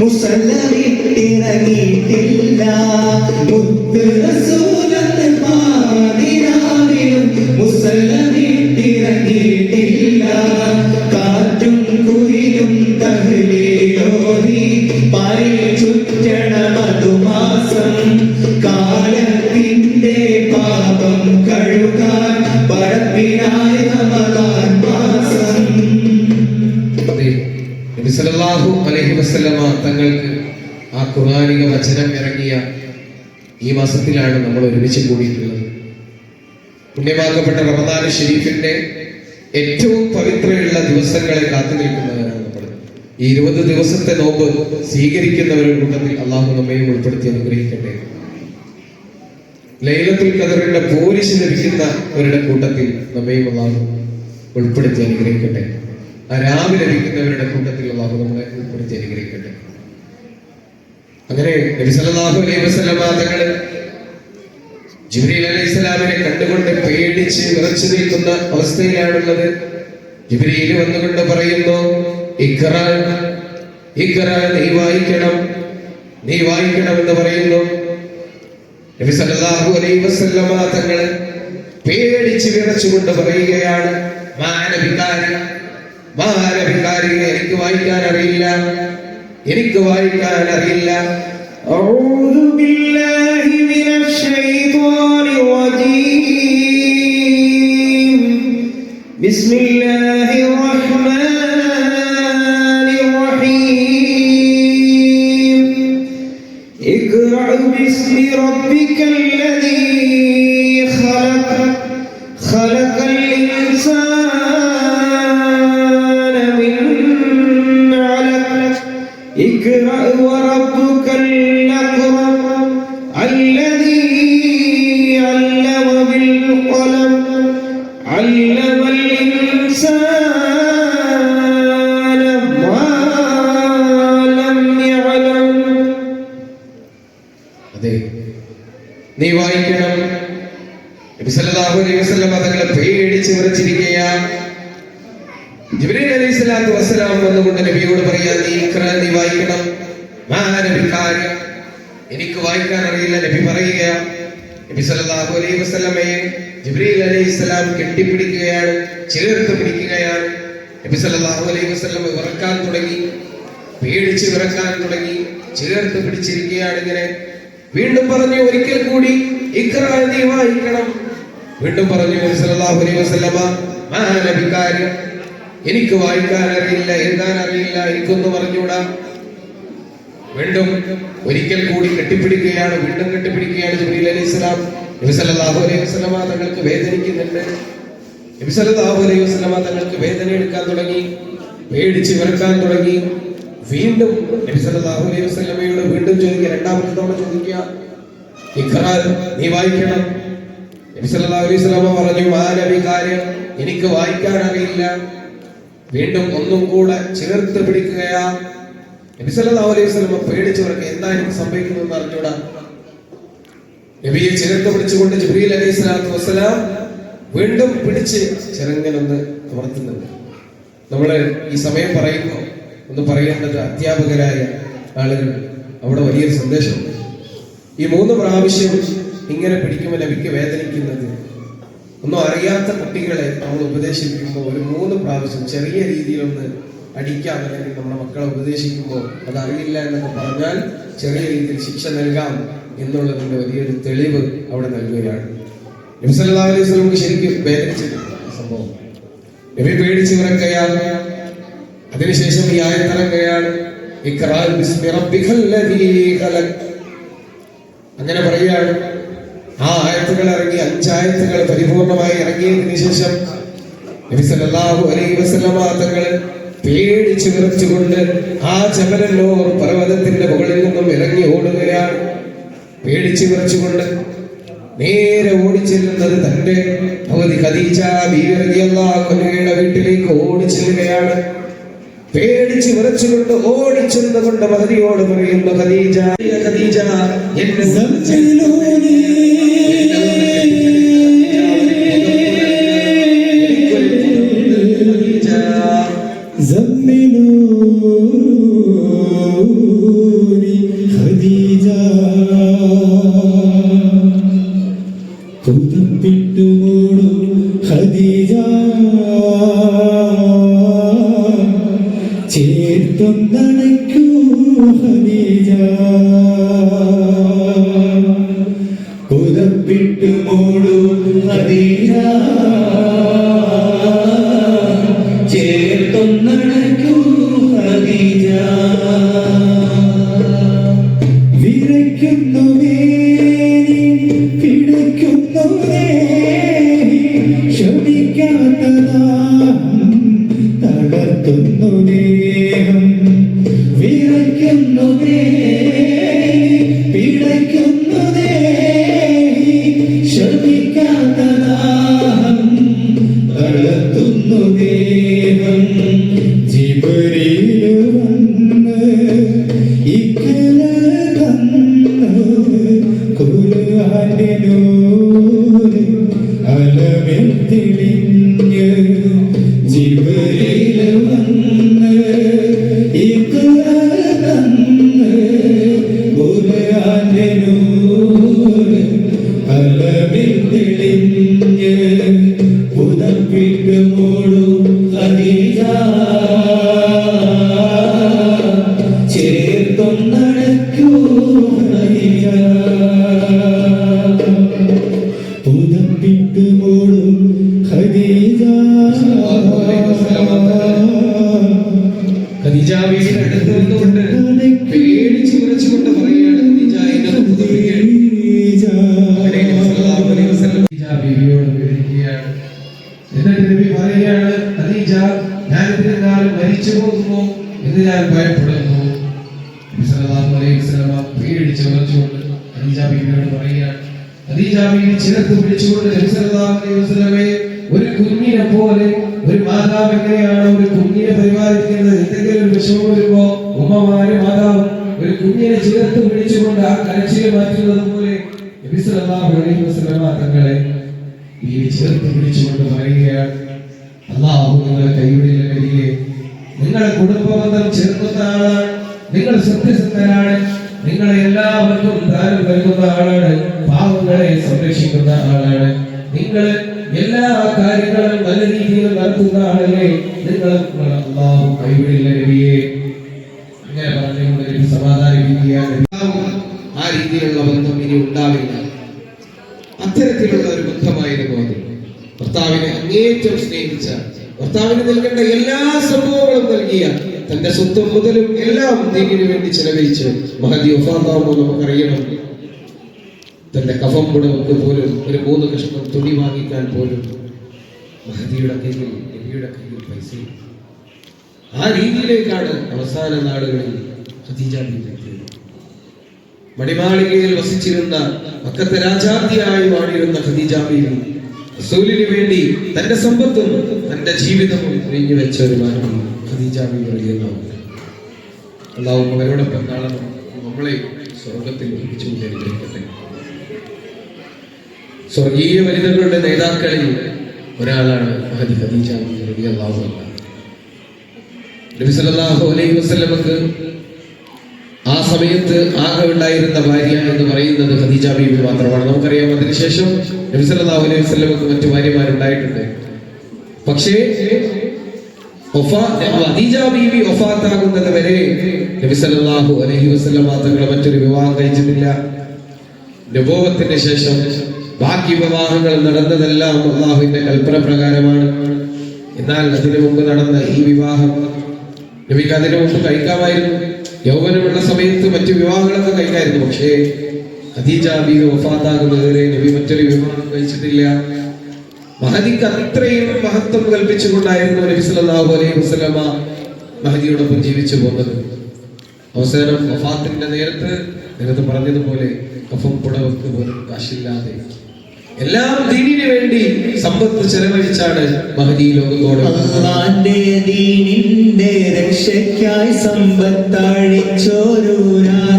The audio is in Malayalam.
മുസല്ലമിട്ടിറങ്ങിയിട്ടില്ല മുത്ത് റസൂലെന്ന് തങ്ങൾക്ക് ആ ഖുർആനിക വചനം ഇറങ്ങിയ ഈ മാസത്തിലാണ് നമ്മൾ ഒരുമിച്ച് കൂടിയിട്ടുള്ളത്. പുണ്യമാക്കപ്പെട്ട റമദാൻ ഷെരീഫിന്റെ ഏറ്റവും പവിത്രമുള്ള ദിവസങ്ങളെ കാത്തു നിൽക്കുന്നവരാണ് നമ്മൾ. ഈ ഇരുപത് ദിവസത്തെ നോമ്പ് സ്വീകരിക്കുന്നവരുടെ കൂട്ടത്തിൽ അള്ളാഹു നമ്മയും ഉൾപ്പെടുത്തി അനുഗ്രഹിക്കട്ടെ. ലൈലത്തുൽ ഖദറിന്റെ പോലീസ് ലഭിക്കുന്നവരുടെ കൂട്ടത്തിൽ നമ്മയും അള്ളാഹു ഉൾപ്പെടുത്തി അനുഗ്രഹിക്കട്ടെ. ആ രാവിലെ ലഭിക്കുന്നവരുടെ കൂട്ടത്തിൽ അള്ളാഹു നമ്മളെ ഉൾപ്പെടുത്തി അനുഗ്രഹിക്കട്ടെ. അങ്ങനെ നബി സല്ലല്ലാഹു അലൈഹി വസല്ലമ തങ്ങൾ ജിബ്രീൽ അലൈഹി സ്വലാമിനെ കണ്ടുകൊണ്ട് പേടിച്ച് വിറച്ചു നിൽക്കുന്ന അവസ്ഥയിലാണുള്ളത്. ജിബ്രീൽ വന്നുകൊണ്ട് പറയുന്നു ഇഖ്റ ഇഖ്റ നീ വായിക്കണം നീ വായിക്കണം എന്ന് പറയുന്നു. നബി സല്ലല്ലാഹു അലൈഹി വസല്ലമ തങ്ങൾ പേടിച്ച് വിറച്ചുകൊണ്ട് പറയുകയാണ് മാനവികാരി മാനവികാരി എനിക്ക് വായിക്കാൻ അറിയില്ല. എനിക്ക് വായിക്കാൻ അറിയില്ല أعوذ بالله من الشيطان الرجيم بسم الله الرحمن الرحيم اقرأ باسم ربك الذي പേടിച്ച് വിറച്ചിരിക്കുകയാണ് ജിബ്രീൽ അലൈഹി സ്വലാത്തു വസ്സലാം വന്നുകൊണ്ട് നബിയോട് പറയാ നീ ഇഖ്റ നീ വായിക്കണം. എനിക്ക് വായിക്കാൻ അറിയില്ല നബി പറയുക നബി സല്ലല്ലാഹു അലൈഹി വസല്ലമയെ ജിബ്രീൽ അലൈഹി സ്വലാം കെട്ടിപ്പിടിക്കുകയാണ് ചേർത്ത് പിടിക്കുകയാണ്. നബി സല്ലല്ലാഹു അലൈഹി വസല്ലം വിറക്കാൻ തുടങ്ങി പേടിച്ച് വിറക്കാൻ തുടങ്ങി ചേർത്ത് പിടിച്ചിരിക്കുകയാണ് ഇങ്ങനെ. വീണ്ടും പറഞ്ഞു ഒരിക്കൽ കൂടി ഇക്ര നീ വായിക്കണം. വീണ്ടും പറഞ്ഞു മാനവികാരി എനിക്ക് വായിക്കാൻ അറിയില്ല എഴുതാൻ അറിയില്ല എനിക്കൊന്നും പറഞ്ഞുകൂടാ? വീണ്ടും ഒരിക്കൽ കൂടി കെട്ടിപ്പിടിക്കുകയാണ് വീണ്ടും കെട്ടിപ്പിടിക്കുകയാണ് ജിബ്രീൽ അലൈഹി സ്വലാം. അലൈഹി വസല്ലമ തങ്ങൾക്ക് വേദനിക്കുന്നുണ്ട്. നബിസല്ലല്ലാഹു അലൈഹി വസല്ലമ തങ്ങൾക്ക് വേദന എടുക്കാൻ തുടങ്ങി പേടിച്ച് വിറക്കാൻ തുടങ്ങി. വീണ്ടും നബിസല്ലല്ലാഹു അലൈഹി വസല്ലമയോട് വീണ്ടും ചോദിക്കുക രണ്ടാമത്തെ തവണ ചോദിക്കുക ഇഖ്റാൻ നീ വായിക്കണം നബി സല്ലല്ലാഹു അലൈഹി വസല്ലമ പറഞ്ഞു എനിക്ക് വായിക്കാൻ അറിയില്ല. വീണ്ടും ഒന്നും കൂടെ ചേർത്ത് പിടിക്കുകയാ. നബി അലൈഹി വസല്ലം പേടിച്ചവർക്ക് എന്താ എനിക്ക് സംഭവിക്കുന്നതെന്ന് അറിഞ്ഞൂടാ. നബിയെ ചേർത്ത് പിടിച്ചുകൊണ്ട് ജിബ്രീൽ അലൈഹി സ്വലാത്തു വസ്സലാം വീണ്ടും പിടിച്ച് ചെറുങ്ങനൊന്ന് അമർത്തുന്നുണ്ട്. നമ്മൾ ഈ സമയം പറയുമ്പോൾ ഒന്ന് പറയേണ്ടത് അധ്യാപകരായ ആളുകൾ അവിടെ വലിയൊരു സന്ദേശമുണ്ട്. ഈ മൂന്ന് പ്രാവശ്യം ഇങ്ങനെ പിടിക്കുമ്പോൾ ലഭിക്ക് വേദനിക്കുന്നത്. ഒന്നും അറിയാത്ത കുട്ടികളെ നമ്മൾ ഉപദേശിക്കുമ്പോൾ ഒരു മൂന്ന് പ്രാവശ്യം ചെറിയ രീതിയിലൊന്ന് അടിക്കാം അല്ലെങ്കിൽ നമ്മുടെ മക്കളെ ഉപദേശിക്കുമ്പോൾ അത് അറിയില്ല എന്നൊക്കെ പറഞ്ഞാൽ ചെറിയ രീതിയിൽ ശിക്ഷ നൽകാം എന്നുള്ളതിന്റെ വലിയൊരു തെളിവ് അവിടെ നൽകുകയാണ്. നബി അലൈഹി സ്വലമുക്ക് ശരിക്കും വേദനിച്ചിട്ടുണ്ട് സംഭവം. നബി പേടിച്ച് വിറക്കുകയാണ് അതിനുശേഷം ഈ ആയത്തിറങ്ങുകയാണ് അങ്ങനെ പറയുകയാണ്. ആ ആയത്തുകൾ ഇറങ്ങി അഞ്ചായത്തുകൾ പരിപൂർണമായി ഇറങ്ങിയതിനു ശേഷം അലൈഹി വസല്ലമ തങ്ങൾ പേടിച്ച് വിറച്ചുകൊണ്ട് ആ ജബലന്നൂർ പർവതത്തിന്റെ മുകളിൽ നിന്നും ഇറങ്ങി ഓടുകയാണ്. പേടിച്ച് വിറച്ചുകൊണ്ട് നേരെ ഓടിച്ചെല്ലുന്നത് തന്റെ ഭഗവതി ഖദീജ ബീവി റളിയല്ലാഹു അൻഹയുടെ വീട്ടിലേക്ക് ഓടിച്ചെല്ലുകയാണ്. പേടിച്ച് വിറച്ചുകൊണ്ട് ഓടിച്ചെന്നുകൊണ്ട് മഹതിയോട് പറയുന്നു ഖദീജ. ഖദീജ എന്നെ زملوا ചേർത്തൊന്നണയ്ക്കൂ ഹദീജ ഹദീജ വിറയ്ക്കുന്നു വേരി പിടയ്ക്കുന്നു ബീവി ചേർത്ത് പിടിച്ചുകൊണ്ട് നബി സല്ലല്ലാഹു അലൈഹി വസല്ലമയെ ഒരു കുഞ്ഞിനെ പോലെ ഒരു മാതാവ് എങ്ങനെയാണ് ഒരു കുഞ്ഞിനെ പരിപാലിക്കുന്നത് എന്തെങ്കിലും ഒരു വിഷമം വരുമ്പോ ഉമ്മമാര് മാതാവ് ഒരു കുഞ്ഞിനെ ചേർത്ത് പിടിച്ചുകൊണ്ട് ആ കരച്ചിൽ മാറ്റുന്നത് പോലെ തങ്ങളെ ഈ ചേർത്ത് പിടിച്ചുകൊണ്ട് പറയുകയാണ്. അള്ളാഹു നിങ്ങളെ കൈവിടില്ല നബിയെ നിങ്ങളെ കുടുംബബന്ധം ചേർക്കുന്ന നിങ്ങൾ സത്യസന്ധനാണ് നിങ്ങളെ എല്ലാവർക്കും ദാനം നൽകുന്ന ആളാണ് പാവങ്ങളെ സംരക്ഷിക്കുന്ന ആളാണ്. നിങ്ങൾ എല്ലാ കാര്യങ്ങളും നല്ല രീതിയിൽ നടത്തുന്ന ആളല്ലേ? നിങ്ങൾ അള്ളാഹു കൈവിടില്ല നബിയെ. അങ്ങനെ പറഞ്ഞുകൊണ്ട് നബി സമാധാനിപ്പിക്കുകയാണ്. ആ രീതിയിലുള്ള ബന്ധം ഇനി ഉണ്ടാവില്ല. അത്തരത്തിലുള്ള ഒരു ബന്ധമായിരുന്നു അത്. ഭർത്താവിനെ അങ്ങേറ്റം സ്നേഹിച്ച ഭർത്താവിന് നൽകേണ്ട എല്ലാ സംഭവങ്ങളും നൽകിയ തന്റെ സ്വത്തും മുതലും എല്ലാം ദീനിനു വേണ്ടി ചെലവഴിച്ച് മഹദി ഒഫാത്താവുമ്പോൾ നമുക്കറിയണം. തന്റെ കഫം പുടവക്ക് പോലും ഒരു മൂന്ന് കഷ്ണം തുണി വാങ്ങിക്കാൻ പോലും മഹദിയുടെ കയ്യിൽ നബിയുടെ കയ്യിൽ പൈസ ആ രീതിയിലേക്കാണ് അവസാന നാടുകളിൽ ഖദീജ മണിമാളികയിൽ വസിച്ചിരുന്ന മക്കത്തെ രാജാതിയായി വാണിരുന്ന ഖദീജ ബീവി റസൂലിന് വേണ്ടി തന്റെ സമ്പത്തും തന്റെ ജീവിതവും ഒഴിഞ്ഞു വെച്ച ഒരു മാനവി ഖദീജ ബീവി റളിയല്ലാഹു അൻഹ. അള്ളാഹു അവരോടൊപ്പം കാണണം നമ്മളെ സ്വർഗത്തിൽ ഒരുമിച്ചുകൊണ്ടിരിക്കട്ടെ സ്വർഗീയ വനിതകളുടെ നേതാക്കളിൽ ഒരാളാണ് മഹദി ഖദീജ ബീവി റളിയല്ലാഹു അൻഹ. നബി സല്ലല്ലാഹു അലൈഹി വസല്ലമക്ക് ആ സമയത്ത് ആകെ ഉണ്ടായിരുന്ന ഭാര്യ എന്ന് പറയുന്നത് ഖദീജ ബീബി മാത്രമാണ്. നമുക്കറിയാം അതിനുശേഷം നബി സല്ലല്ലാഹു അലൈഹി വസല്ലമക്ക് മറ്റു ഭാര്യമാരുണ്ടായിട്ടുണ്ട്. പക്ഷേ ഖദീജ ബീബി ഒഫാത്താകുന്നത് വരെ നബി സല്ലല്ലാഹു അലൈഹി വസല്ലമ തങ്ങൾ മറ്റൊരു വിവാഹം കഴിച്ചിട്ടില്ല. നബോവത്തിന് ശേഷം ബാക്കി വിവാഹങ്ങൾ നടന്നതെല്ലാം അള്ളാഹുവിന്റെ കൽപ്പന പ്രകാരമാണ് എന്നാൽ അതിനു മുമ്പ് നടന്ന ഈ വിവാഹം നബിക്ക് അതിനു മുമ്പ് കഴിക്കാമായിരുന്നു. യൗവനമുള്ള സമയത്ത് മറ്റു വിവാഹങ്ങളൊക്കെ കഴിക്കായിരുന്നു പക്ഷേ ഖദീജ ബീവി വഫാത്താകുന്നതുവരെ നബി മറ്റൊരു വിവാഹം കഴിച്ചിട്ടില്ല. മഹദിക്ക് അത്രയും മഹത്വം കൽപ്പിച്ചുകൊണ്ടായിരുന്നു നബി സല്ലല്ലാഹു അലൈഹി വസല്ലമ മഹദിയോടൊപ്പം ജീവിച്ചു പോകുന്നത്. അവസാനം വഫാത്തിന്റെ നേരത്ത് നേരത്തെ പറഞ്ഞതുപോലെ കഫം പുടവക്ക് പോലും കാശില്ലാതെ എല്ലാം ദീനിനു വേണ്ടി സമ്പത്ത് ചെലവഴിച്ചാണ് മഹദി ലോകത്തോട് അള്ളാന്റെ ദീനിന്റെ രക്ഷയ്ക്കായി സമ്പത്തഴിച്ചോരൂരാ